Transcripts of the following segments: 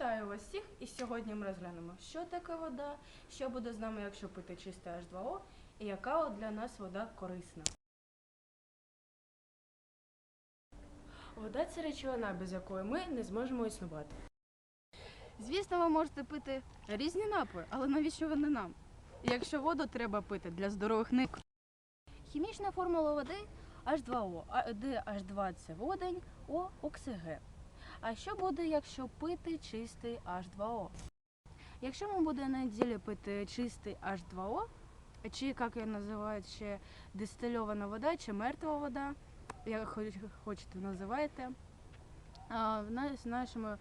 Вітаю вас всіх! І сьогодні ми розглянемо, що таке вода, що буде з нами, якщо пити чисте H2O, і яка для нас вода корисна. Вода це речовина, без якої ми не зможемо існувати. Звісно, ви можете пити різні напої, але навіщо вони нам? Якщо воду треба пити для здорових ник. Хімічна формула води H2O, а- де H2 це водень, О оксиген. А що буде, якщо пити чистий H2O? Якщо ми будемо на неділі пити чистий H2O, чи як її називають ще дистильована вода, чи мертва вода, як хочете називайте, з нашим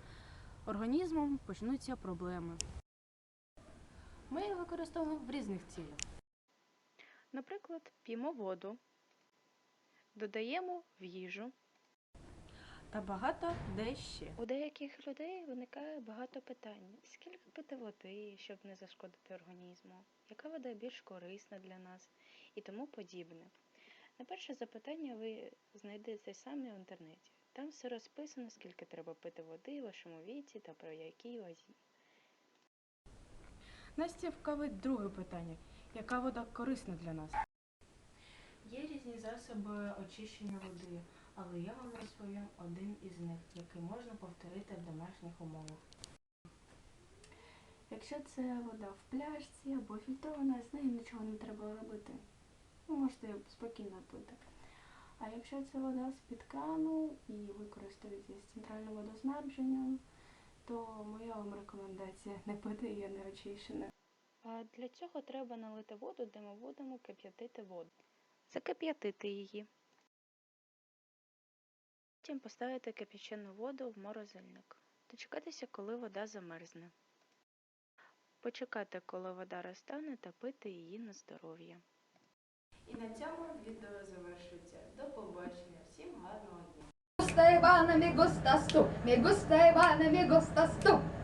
організмом почнуться проблеми. Ми їх використовуємо в різних цілях. Наприклад, п'ємо воду, додаємо в їжу. Та багато де ще. У деяких людей виникає багато питань: скільки пити води, щоб не зашкодити організму, яка вода більш корисна для нас і тому подібне. На перше запитання ви знайдете самі в інтернеті. Там все розписано, скільки треба пити води в вашому віці та про якій вазі. Нас цікавить друге питання. Яка вода корисна для нас? Є різні засоби очищення води, але я вам розповім один із них, який можна повторити в домашніх умовах. Якщо це вода в пляшці або фільтрована, з нею нічого не треба робити. Ви можете її спокійно пити. А якщо це вода з-під крану і ви користуєтесь центральним водоснабженням, то моя вам рекомендація не пити її неочищеною. А для цього треба налити воду, де ми будемо кип'ятити воду. Закип'ятити її. Потім поставити кип'ячену воду в морозильник. Дочекатися, коли вода замерзне. Почекати, коли вода розтане, та пити її на здоров'я. І на цьому відео завершується. До побачення. Всім гарного дня. gusta Ivana, me gustas tú, me gusta Ivana, me gustas tú.